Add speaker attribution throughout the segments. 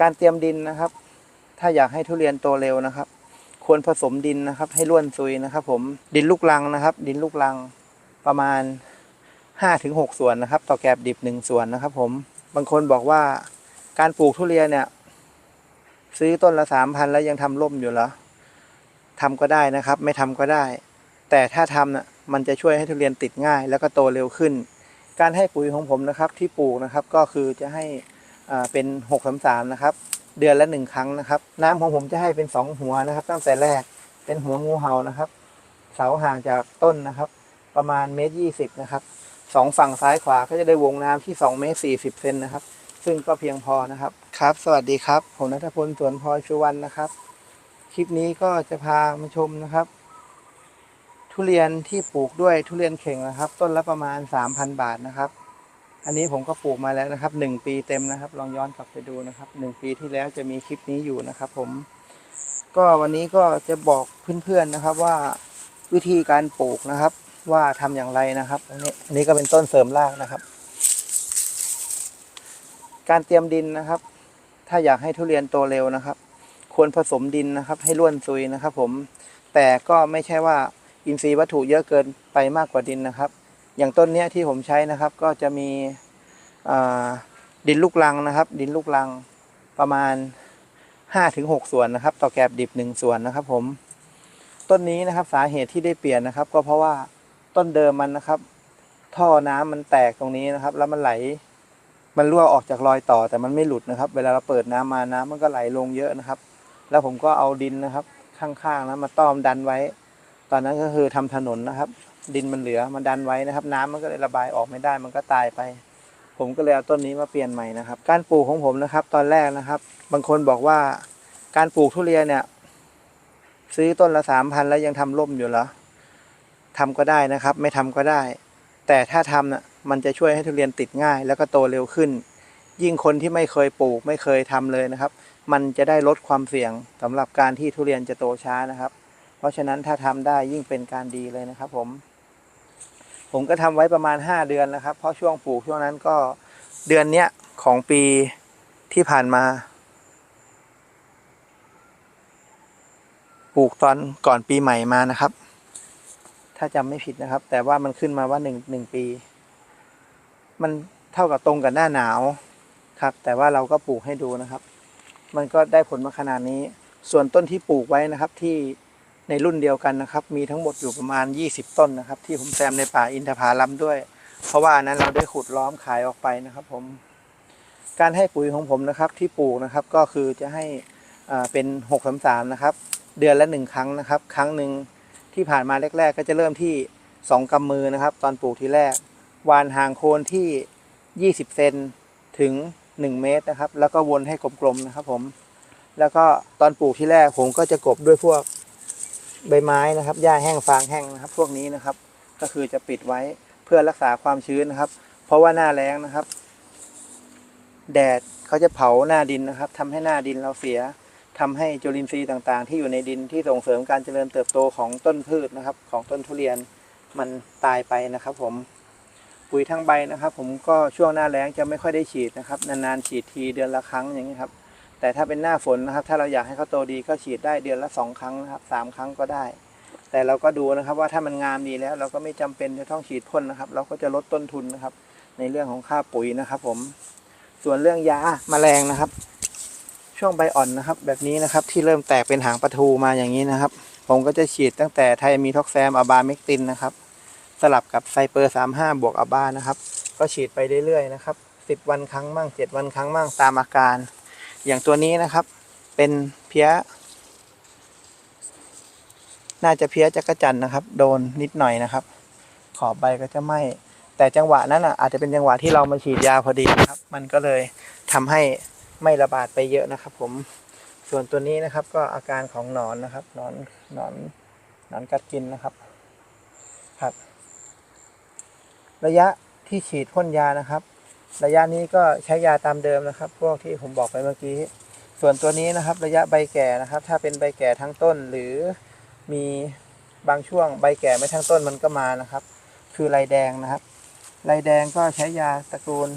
Speaker 1: การเตรียมดินนะครับ ถ้าอยากให้ทุเรียนโตเร็วนะครับ ควรผสมดินนะครับ ให้ร่วนซุยนะครับ ผมดินลูกรังนะครับ ดินลูกรังประมาณห้าถึงหกส่วนนะครับ ต่อแกลบดิบหนึ่งส่วนนะครับ ผมบางคนบอกว่าการปลูกทุเรียนเนี่ย ซื้อต้นละสามพันแล้วยังทำร่มอยู่เหรอทำก็ได้นะครับ ไม่ทำก็ได้ แต่ถ้าทำน่ะมันจะช่วยให้ทุเรียนติดง่าย แล้วก็โตเร็วขึ้น การให้ปุ๋ยของผมนะครับ ที่ปลูกนะครับ ก็คือจะให้ เป็นหกสามสามนะครับ เดือนละหนึ่งครั้งนะครับ น้ำของผมจะให้เป็นสองหัวนะครับ ตั้งแต่แรกเป็นหัวงูเห่านะครับ เสาห่างจากต้นนะครับ ประมาณเมตรยี่สิบนะครับสองฝั่งซ้ายขวาก็จะได้วงน้ำที่สองเมตรสี่สิบเซนนะครับ ซึ่งก็เพียงพอนะครับครับ สวัสดีครับ ผมนัทพลสวนพลอยชูวันนะครับ คลิปนี้ก็จะพามาชมนะครับ ทุเรียนที่ปลูกด้วยทุเรียนเข่งนะครับ ต้นละประมาณสามพันบาทนะครับ อันนี้ผมก็ปลูกมาแล้วนะครับหนึ่งปีเต็มนะครับ ลองย้อนกลับไปดูนะครับหนึ่งปีที่แล้วจะมีคลิปนี้อยู่นะครับ ผม ก็วันนี้ก็จะบอกเพื่อนๆนะครับว่าวิธีการปลูกนะครับ ว่าทำอย่างไรนะครับอันนี้อันนี้ก็เป็นต้นเสริมรากนะครับ การเตรียมดินนะครับ ถ้าอยากให้ทุเรียนโตเร็วนะครับ ควรผสมดินนะครับ ให้ร่วนซุยนะครับ ผมแต่ก็ไม่ใช่ว่าอินทรีย์วัตถุเยอะเกินไปมากกว่าดินนะครับ อย่างต้นเนี้ยที่ผมใช้นะครับ ก็จะมี ดินลูกรังนะครับ ดินลูกรังประมาณห้าถึงหกส่วนนะครับ ต่อแกลบดิบหนึ่งส่วนนะครับ ผม ต้นนี้นะครับสาเหตุที่ได้เปลี่ยนนะครับ ก็เพราะว่าต้นเดิมมันนะครับ ท่อน้ำมันแตกตรงนี้นะครับ แล้วมันไหล มันรั่วออกจากรอยต่อแต่มันไม่หลุดนะครับ เวลาเราเปิดน้ำมาน้ำมันก็ไหลลงเยอะนะครับ แล้วผมก็เอาดินนะครับ ข้างๆนะมาต้อมดันไว้ ตอนนั้นก็คือทำถนนนะครับ ดินมันเหลือมันดันไว้นะครับ น้ำมันก็เลยระบายออกไม่ได้มันก็ตายไป ผมก็เลยเอาต้นนี้มาเปลี่ยนใหม่นะครับ การปลูกของผมนะครับ ตอนแรกนะครับ บางคนบอกว่าการปลูกทุเรียนเนี่ย ซื้อต้นละสามพันแล้วยังทำร่มอยู่เหรอทำก็ได้นะครับ ไม่ทำก็ได้ แต่ถ้าทำน่ะมันจะช่วยให้ทุเรียนติดง่าย แล้วก็โตเร็วขึ้น ยิ่งคนที่ไม่เคยปลูก ไม่เคยทำเลยนะครับ มันจะได้ลดความเสี่ยงสำหรับการที่ทุเรียนจะโตช้านะครับ เพราะฉะนั้นถ้าทำได้ยิ่งเป็นการดีเลยนะครับผม ผมก็ทำไว้ประมาณห้าเดือนนะครับ เพราะช่วงปลูกช่วงนั้นก็เดือนเนี้ยของปีที่ผ่านมา ปลูกตอนก่อนปีใหม่มานะครับ ถ้าจำไม่ผิดนะครับ แต่ว่ามันขึ้นมาว่าหนึ่งหนึ่งปี มันเท่ากับตรงกับหน้าหนาวครับ แต่ว่าเราก็ปลูกให้ดูนะครับ มันก็ได้ผลมาขนาดนี้ ส่วนต้นที่ปลูกไว้นะครับที่ ในรุ่นเดียวกันนะครับ มีทั้งหมดอยู่ประมาณ 20 ต้นนะครับ ที่ผมแซมในป่าอินทผลัมด้วย เพราะว่านั้นเราได้ขุดล้อมขายออกไปนะครับ ผม การให้ปุ๋ยของผมนะครับ ที่ปลูกนะครับก็คือจะให้เป็น6 3 3นะครับ เดือนละหนึ่งครั้งนะครับ ครั้งหนึ่งที่ผ่านมาแรก ๆ ก็จะเริ่มที่ 2กำมือนะครับ ตอนปลูกทีแรกวานห่างโคนที่ 20 เซนถึง 1 เมตรนะครับ แล้วก็วนให้กลมๆนะครับ ผม แล้วก็ตอนปลูกที่แรกผมก็จะกบด้วยพวก ใบไม้นะครับหญ้าแห้งฟางแห้งนะครับ พวกนี้นะครับ ก็คือจะปิดไว้เพื่อรักษาความชื้นนะครับ เพราะว่าหน้าแล้งนะครับ แดดเขาจะเผาหน้าดินนะครับทำให้หน้าดินเราเสียทำให้จุลินทรีย์ต่างๆ ที่อยู่ในดินที่ส่งเสริมการเจริญเติบโตของต้นพืชนะครับ ของต้นทุเรียนมันตายไปนะครับ ผมปุ๋ยทั้งใบนะครับ ผมก็ช่วงหน้าแล้งจะไม่ค่อยได้ฉีดนะครับ นานๆฉีดทีเดือนละครั้งอย่างนี้ครับ แต่ถ้าเป็นหน้าฝนนะครับ ถ้าเราอยากให้เขาโตดีก็ฉีดได้เดือนละสองครั้งนะครับสามครั้งก็ได้ แต่เราก็ดูนะครับว่าถ้ามันงามดีแล้ว เราก็ไม่จำเป็นจะต้องฉีดพ่นนะครับ เราก็จะลดต้นทุนนะครับ ในเรื่องของค่าปุ๋ยนะครับ ผม ส่วนเรื่องยาแมลงนะครับ ช่วงใบอ่อนนะครับ แบบนี้นะครับที่เริ่มแตกเป็นหางปลาทูมาอย่างนี้นะครับ ผมก็จะฉีดตั้งแต่ไทมีท็อกแซมอะบาเมกตินนะครับ สลับกับไซเปอร์สามห้าบวกอะบานะครับ ก็ฉีดไปเรื่อยๆนะครับสิบวันครั้งมั่งเจ็ดวันครั้งมั่งตามอาการ อย่างตัวนี้นะครับ เป็นเพี้ย น่าจะเพี้ยจักรจันนะครับ โดนนิดหน่อยนะครับ ขอบใบก็จะไหมแต่จังหวะนั้นอะอาจจะเป็นจังหวะที่เรามาฉีดยาพอดีนะครับ มันก็เลยทำให้ไม่ระบาดไปเยอะนะครับ ผมส่วนตัวนี้นะครับ ก็อาการของหนอนนะครับหนอนหนอนหนอนกัดกินนะครับครับ ระยะที่ฉีดพ่นยานะครับ ระยะนี้ก็ใช้ยาตามเดิมนะครับ พวกที่ผมบอกไปเมื่อกี้ ส่วนตัวนี้นะครับ ระยะใบแก่นะครับ ถ้าเป็นใบแก่ทั้งต้น หรือมีบางช่วงใบแก่ไม่ทั้งต้นมันก็มานะครับ คือลายแดงนะครับลายแดงก็ใช้ยาตระกูล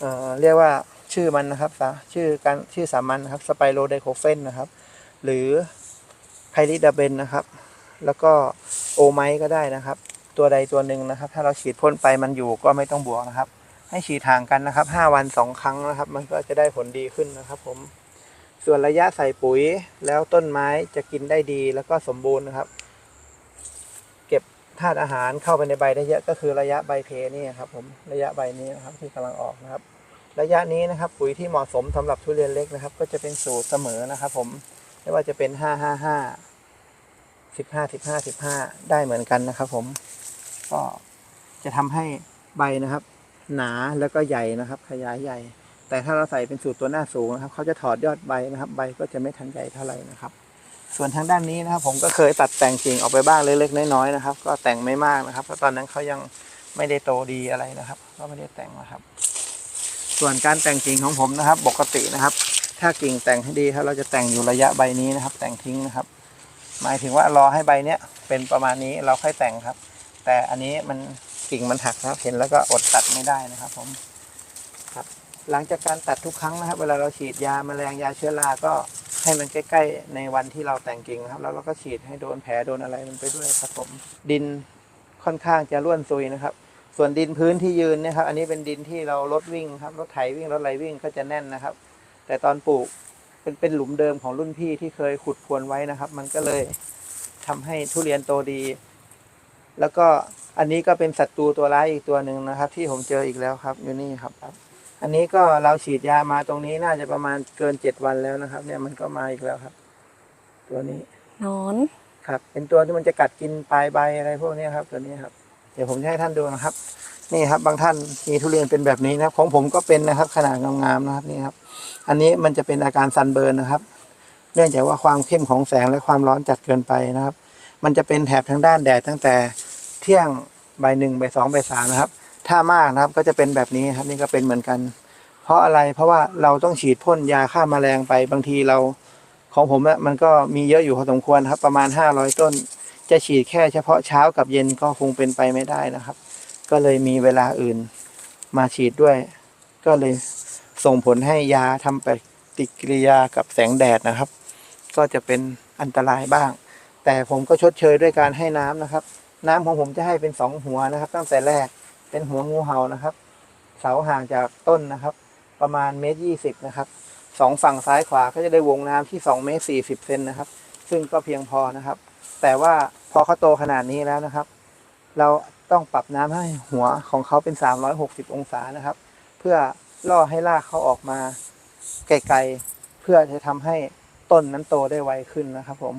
Speaker 1: เอ่อเรียกว่าชื่อมันนะครับสาชื่อการชื่อสามัญนะครับสไปโรไดโคเฟนนะครับ หรือไพริดาเบนนะครับ แล้วก็โอไมก็ได้นะครับ ตัวใดตัวหนึ่งนะครับ ถ้าเราฉีดพ่นไปมันอยู่ก็ไม่ต้องบวกนะครับ ให้ฉีดห่างกันนะครับห้าวันสองครั้งนะครับ มันก็จะได้ผลดีขึ้นนะครับ ผม ส่วนระยะใส่ปุ๋ยแล้วต้นไม้จะกินได้ดีแล้วก็สมบูรณ์นะครับ เก็บธาตุอาหารเข้าไปในใบได้เยอะก็คือระยะใบเพนี่ครับผมระยะใบนี้นะครับที่กำลังออกนะครับ ระยะนี้นะครับ ปุ๋ยที่เหมาะสมสำหรับทุเรียนเล็กนะครับ ก็จะเป็นสูตรเสมอนะครับ ผมไม่ว่าจะเป็นห้าห้าห้าสิบห้าสิบห้าสิบห้าได้เหมือนกันนะครับ ผมก็จะทำให้ใบนะครับ หนาแล้วก็ใหญ่นะครับ ขยายใหญ่ แต่ถ้าเราใส่เป็นสูตรตัวหน้าสูงนะครับเขาจะถอดยอดใบนะครับ ใบก็จะไม่ทันใหญ่เท่าไหร่นะครับ ส่วนทางด้านนี้นะครับ ผมก็เคยตัดแต่งกิ่งออกไปบ้างเล็กๆน้อยๆนะครับ ก็แต่งไม่มากนะครับเพราะตอนนั้นเขายังไม่ได้โตดีอะไรนะครับ ก็ไม่ได้แต่งนะครับ ส่วนการแต่งกิ่งของผมนะครับ ปกตินะครับ ถ้ากิ่งแต่งให้ดีครับเราจะแต่งอยู่ระยะใบนี้นะครับ แต่งทิ้งนะครับ หมายถึงว่ารอให้ใบเนี้ยเป็นประมาณนี้เราค่อยแต่งครับ แต่อันนี้มัน กิ่งมันหักนะครับ เห็นแล้วก็อดตัดไม่ได้นะครับ ผมครับ หลังจากการตัดทุกครั้งนะครับ เวลาเราฉีดยาแมลงยาเชื้อราก็ให้มันใกล้ๆในวันที่เราแต่งกิ่งนะครับ แล้วเราก็ฉีดให้โดนแผลโดนอะไรมันไปด้วยครับ ผมดินค่อนข้างจะร่วนซุยนะครับ ส่วนดินพื้นที่ยืนนะครับ อันนี้เป็นดินที่เรารถวิ่งครับรถไถวิ่งรถอะไรวิ่งก็จะแน่นนะครับ แต่ตอนปลูกเป็นเป็นหลุมเดิมของรุ่นพี่ที่เคยขุดพรวนไว้นะครับ มันก็เลยทำให้ทุเรียนโตดี แล้วก็ อันนี้ก็เป็นศัตรูตัวร้ายอีกตัวหนึ่งนะครับ ที่ผมเจออีกแล้วครับอยู่นี่ครับครับ อันนี้ก็เราฉีดยามาตรงนี้น่าจะประมาณเกินเจ็ดวันแล้วนะครับ เนี่ยมันก็มาอีกแล้วครับ ตัวนี้
Speaker 2: นอน
Speaker 1: ครับ เป็นตัวที่มันจะกัดกินปลายใบอะไรพวกนี้ครับ ตัวนี้ครับ เดี๋ยวผมจะให้ท่านดูนะครับ นี่ครับ บางท่านมีทุเรียนเป็นแบบนี้นะครับของผมก็เป็นนะครับ ขนาดงามๆนะครับนี่ครับ อันนี้มันจะเป็นอาการซันเบิร์นนะครับ เนื่องจากว่าความเข้มของแสงและความร้อนจัดเกินไปนะครับ มันจะเป็นแถบทางด้านแดดตั้งแต่เที่ยงใบหนึ่งใบสองใบสามนะครับ ถ้ามากนะครับก็จะเป็นแบบนี้ครับนี่ก็เป็นเหมือนกัน เพราะอะไรเพราะว่าเราต้องฉีดพ่นยาฆ่าแมลงไปบางทีเราของผมอะมันก็มีเยอะอยู่พอสมควรครับ ประมาณห้าร้อยต้น จะฉีดแค่เฉพาะเช้ากับเย็นก็คงเป็นไปไม่ได้นะครับ ก็เลยมีเวลาอื่นมาฉีดด้วย ก็เลยส่งผลให้ยาทำปฏิกิริยากับแสงแดดนะครับ ก็จะเป็นอันตรายบ้าง แต่ผมก็ชดเชยด้วยการให้น้ำนะครับ น้ำของผมจะให้เป็นสองหัวนะครับ ตั้งแต่แรกเป็นหัวงูเห่านะครับ เสาห่างจากต้นนะครับ ประมาณเมตรยี่สิบนะครับสองฝั่งซ้ายขวาก็จะได้วงน้ำที่สองเมตรสี่สิบเซนนะครับ ซึ่งก็เพียงพอนะครับ แต่ว่าพอเขาโตขนาดนี้แล้วนะครับ เราต้องปรับน้ำให้หัวของเขาเป็น360อยหกสิบองศานะครับ เพื่อล่อให้รากเขาออกมาไกลๆเพื่อจะทำให้ต้นนั้นโตได้ไวขึ้นนะครับผม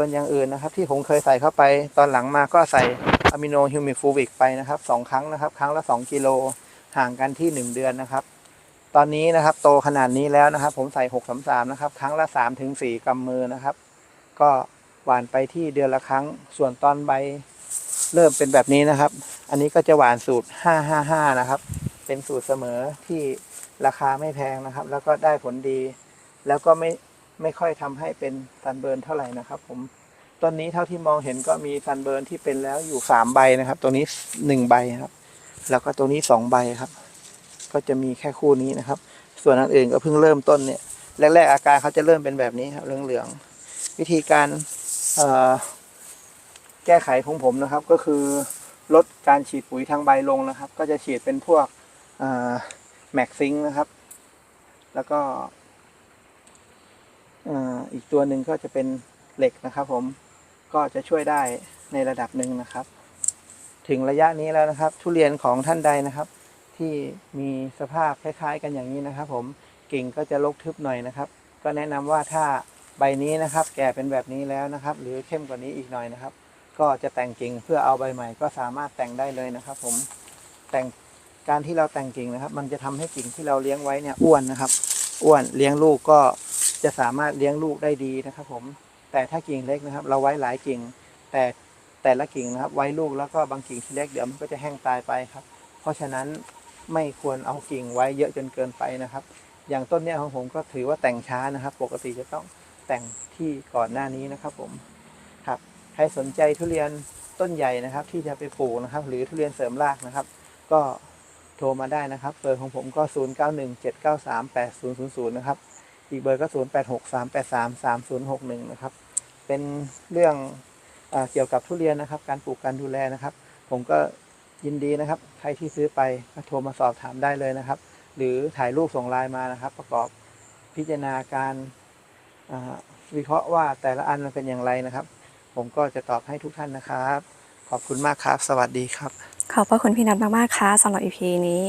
Speaker 1: ส่วนอย่างอื่นนะครับ ที่ผมเคยใส่เข้าไปตอนหลังมาก็ใส่อะมิโนฮิวมิฟูวิกไปนะครับสองครั้งนะครับ ครั้งละ 2 กิโลห่างกันที่ 1 เดือนนะครับ ตอนนี้นะครับโตขนาดนี้แล้วนะครับ ผมใส่6 3 3นะครับ ครั้งละ3ถึง4กำมือนะครับ ก็หวานไปที่เดือนละครั้ง ส่วนตอนใบเริ่มเป็นแบบนี้นะครับ อันนี้ก็จะหวานสูตร 555 นะครับ เป็นสูตรเสมอที่ราคาไม่แพงนะครับ แล้วก็ได้ผลดี แล้วก็ไม่ไม่ค่อยทำให้เป็นซันเบิร์นเท่าไหร่นะครับ ผม ต้นนี้เท่าที่มองเห็นก็มีซันเบิร์นที่เป็นแล้วอยู่สามใบนะครับ ตัวนี้หนึ่งใบครับ แล้วก็ตัวนี้สองใบครับ ก็จะมีแค่คู่นี้นะครับ ส่วนอันอื่นก็เพิ่งเริ่มต้นเนี่ยแรก ๆ อาการเขาจะเริ่มเป็นแบบนี้ครับเหลืองๆวิธีการแก้ไขของผมนะครับ ก็คือลดการฉีดปุ๋ยทางใบลงนะครับ ก็จะฉีดเป็นพวกแม็กซิงนะครับ แล้วก็เอ่ออีกตัวหนึ่งก็จะเป็นเหล็กนะครับผม ก็จะช่วยได้ในระดับหนึ่งนะครับ ถึงระยะนี้แล้วนะครับ ทุเรียนของท่านใดนะครับ ที่มีสภาพคล้าย ๆ กันอย่างนี้นะครับ ผมกิ่งก็จะลกทึบหน่อยนะครับ ก็แนะนำว่าถ้าใบนี้นะครับ แก่เป็นแบบนี้แล้วนะครับ หรือเข้มกว่านี้อีกหน่อยนะครับ ก็จะแต่งกิ่งเพื่อเอาใบใหม่ ก็สามารถแต่งได้เลยนะครับ ผมแต่งการที่เราแต่งกิ่งนะครับ มันจะทำให้กิ่งที่เราเลี้ยงไว้เนี่ยอ้วนนะครับ อ้วนเลี้ยงลูกก็จะสามารถเลี้ยงลูกได้ดีนะครับ ผม แต่ถ้ากิ่งเล็กนะครับ เราไว้หลายกิ่ง แต่แต่ละกิ่งนะครับ ไว้ลูกแล้วก็บางกิ่งที่เล็กเดี๋ยวมันก็จะแห้งตายไปครับ เพราะฉะนั้นไม่ควรเอากิ่งไว้เยอะจนเกินไปนะครับ อย่างต้นเนี้ยของผมก็ถือว่าแต่งช้านะครับ ปกติจะต้องแต่งที่ก่อนหน้านี้นะครับผมครับใครสนใจทุเรียนต้นใหญ่นะครับ ที่จะไปปลูกนะครับ หรือทุเรียนเสริมรากนะครับ ก็โทรมาได้นะครับ เบอร์ของผมก็ 0 9 1 7 9 3 8 0 0 0 นะครับ อีกเบอร์ก็ 0 8 6 3 8 3 3 0 6 1 นะครับ เป็นเรื่องอเกี่ยวกับทุเรียนนะครับ การปลูกการดูแลนะครับ ผมก็ยินดีนะครับ ใครที่ซื้อไปก็โทรมาสอบถามได้เลยนะครับ หรือถ่ายรูปส่งไลน์มานะครับ ประกอบพิจารณาการวิเคราะห์ว่าแต่ละอันมันเป็นอย่างไรนะครับ ผมก็จะตอบให้ทุกท่านนะครับ ขอบคุณมากครับ สวัสดีครับ
Speaker 2: ขอบพระคุณพี่นัทมากๆค่ะสำหรับ EP นี้